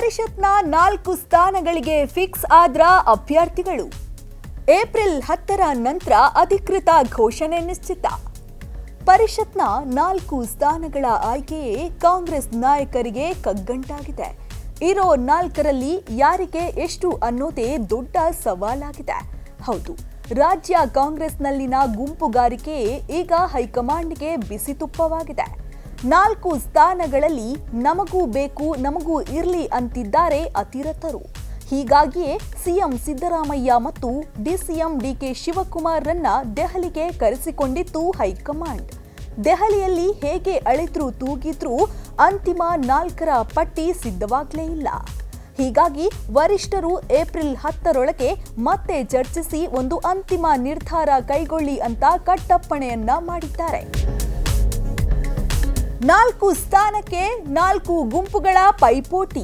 ಪರಿಷತ್ನ ನಾಲ್ಕು ಸ್ಥಾನಗಳಿಗೆ ಫಿಕ್ಸ್ ಆದ್ರ ಅಭ್ಯರ್ಥಿಗಳು. ಏಪ್ರಿಲ್ ಹತ್ತರ ನಂತರ ಅಧಿಕೃತ ಘೋಷಣೆ ನಿಶ್ಚಿತ. ಪರಿಷತ್ನ ನಾಲ್ಕು ಸ್ಥಾನಗಳ ಆಯ್ಕೆಯೇ ಕಾಂಗ್ರೆಸ್ ನಾಯಕರಿಗೆ ಕಗ್ಗಂಟಾಗಿದೆ. ಇರೋ ನಾಲ್ಕರಲ್ಲಿ ಯಾರಿಗೆ ಎಷ್ಟು ಅನ್ನೋದೇ ದೊಡ್ಡ ಸವಾಲಾಗಿದೆ. ಹೌದು, ರಾಜ್ಯ ಕಾಂಗ್ರೆಸ್ನಲ್ಲಿನ ಗುಂಪುಗಾರಿಕೆ ಈಗ ಹೈಕಮಾಂಡ್ಗೆ ಬಿಸಿ ತುಪ್ಪವಾಗಿದೆ. ನಾಲ್ಕು ಸ್ಥಾನಗಳಲ್ಲಿ ನಮಗೂ ಬೇಕು, ನಮಗೂ ಇರಲಿ ಅಂತಿದ್ದಾರೆ ಅತಿರಥರು. ಹೀಗಾಗಿಯೇ ಸಿಎಂ ಸಿದ್ದರಾಮಯ್ಯ ಮತ್ತು ಡಿಸಿಎಂ ಡಿಕೆ ಶಿವಕುಮಾರ್ರನ್ನ ದೆಹಲಿಗೆ ಕರೆಸಿಕೊಂಡಿತ್ತು ಹೈಕಮಾಂಡ್. ದೆಹಲಿಯಲ್ಲಿ ಹೇಗೆ ಅಳೆದ್ರೂ ತೂಗಿದ್ರೂ ಅಂತಿಮ ನಾಲ್ಕರ ಪಟ್ಟಿ ಸಿದ್ಧವಾಗಲೇ ಇಲ್ಲ. ಹೀಗಾಗಿ ವರಿಷ್ಠರು ಏಪ್ರಿಲ್ ಹತ್ತರೊಳಗೆ ಮತ್ತೆ ಚರ್ಚಿಸಿ ಒಂದು ಅಂತಿಮ ನಿರ್ಧಾರ ಕೈಗೊಳ್ಳಿ ಅಂತ ಕಟ್ಟಪ್ಪಣೆಯನ್ನ ಮಾಡಿದ್ದಾರೆ. ನಾಲ್ಕು ಸ್ಥಾನಕ್ಕೆ ನಾಲ್ಕು ಗುಂಪುಗಳ ಪೈಪೋಟಿ.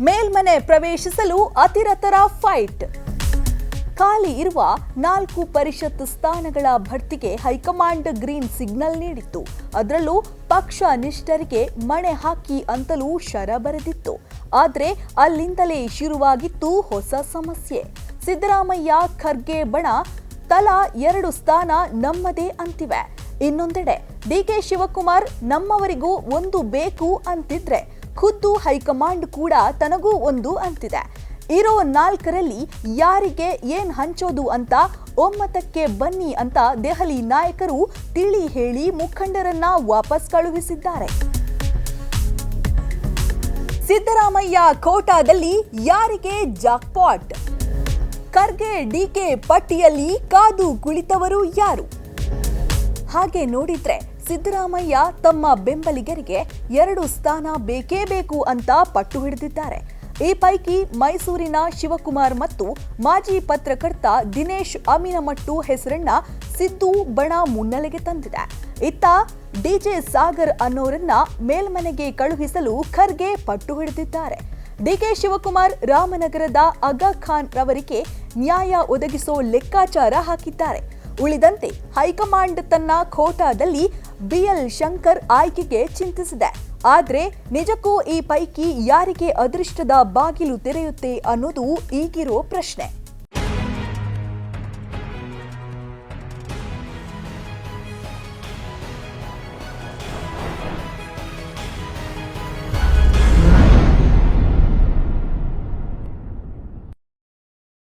ಮೇಲ್ಮನೆ ಪ್ರವೇಶಿಸಲು ಅತಿರತರ ಫೈಟ್. ಖಾಲಿ ಇರುವ ನಾಲ್ಕು ಪರಿಷತ್ ಸ್ಥಾನಗಳ ಭರ್ತಿಗೆ ಹೈಕಮಾಂಡ್ ಗ್ರೀನ್ ಸಿಗ್ನಲ್ ನೀಡಿತ್ತು. ಅದರಲ್ಲೂ ಪಕ್ಷ ನಿಷ್ಠರಿಗೆ ಮಣೆ ಹಾಕಿ ಅಂತಲೂ ಶರ ಬರೆದಿತ್ತು. ಆದರೆ ಅಲ್ಲಿಂದಲೇ ಶುರುವಾಗಿತ್ತು ಹೊಸ ಸಮಸ್ಯೆ. ಸಿದ್ದರಾಮಯ್ಯ ಖರ್ಗೆ ಬಣ ತಲಾ ಎರಡು ಸ್ಥಾನ ನಮ್ಮದೇ ಅಂತಿವೆ. ಇನ್ನೊಂದೆಡೆ ಡಿಕೆ ಶಿವಕುಮಾರ್ ನಮ್ಮವರಿಗೂ ಒಂದು ಬೇಕು ಅಂತಿದ್ರೆ, ಖುದ್ದು ಹೈಕಮಾಂಡ್ ಕೂಡ ತನಗೂ ಒಂದು ಅಂತಿದೆ. ಇರೋ ನಾಲ್ಕರಲ್ಲಿ ಯಾರಿಗೆ ಏನ್ ಹಂಚೋದು ಅಂತ ಒಮ್ಮತಕ್ಕೆ ಬನ್ನಿ ಅಂತ ದೆಹಲಿ ನಾಯಕರು ತಿಳಿ ಹೇಳಿ ಮುಖಂಡರನ್ನ ವಾಪಸ್ ಕಳುಹಿಸಿದ್ದಾರೆ. ಸಿದ್ದರಾಮಯ್ಯ ಕೋಟಾದಲ್ಲಿ ಯಾರಿಗೆ ಜಾಕ್ಪಾಟ್? ಖರ್ಗೆ ಡಿಕೆ ಪಟ್ಟಿಯಲ್ಲಿ ಕಾದು ಕುಳಿತವರು ಯಾರು? ಹಾಗೆ ನೋಡಿದ್ರೆ ಸಿದ್ದರಾಮಯ್ಯ ತಮ್ಮ ಬೆಂಬಲಿಗರಿಗೆ ಎರಡು ಸ್ಥಾನ ಬೇಕೇ ಬೇಕು ಅಂತ ಪಟ್ಟು ಹಿಡಿದಿದ್ದಾರೆ. ಈ ಪೈಕಿ ಮೈಸೂರಿನ ಶಿವಕುಮಾರ್ ಮತ್ತು ಮಾಜಿ ಪತ್ರಕರ್ತ ದಿನೇಶ್ ಅಮೀನಮಟ್ಟು ಹೆಸರನ್ನ ಸಿದ್ದು ಬಣ ಮುನ್ನೆಲೆಗೆ ತಂದಿದೆ. ಇತ್ತ ಡಿಜೆ ಸಾಗರ್ ಅನ್ನೋರನ್ನ ಮೇಲ್ಮನೆಗೆ ಕಳುಹಿಸಲು ಖರ್ಗೆ ಪಟ್ಟು ಹಿಡಿದಿದ್ದಾರೆ. ಡಿಕೆ ಶಿವಕುಮಾರ್ ರಾಮನಗರದ ಆಗಾ ಖಾನ್ ರವರಿಗೆ ನ್ಯಾಯ ಒದಗಿಸೋ ಲೆಕ್ಕಾಚಾರ ಹಾಕಿದ್ದಾರೆ. ಉಳಿದಂತೆ ಹೈಕಮಾಂಡ್ ತನ್ನ ಖೋಟಾದಲ್ಲಿ ಬಿಎಲ್ ಶಂಕರ್ ಆಯ್ಕೆಗೆ ಚಿಂತಿಸಿದೆ. ಆದರೆ ನಿಜಕ್ಕೂ ಈ ಪೈಕಿ ಯಾರಿಗೆ ಅದೃಷ್ಟದ ಬಾಗಿಲು ತೆರೆಯುತ್ತೆ ಅನ್ನೋದು ಈಗಿರೋ ಪ್ರಶ್ನೆ.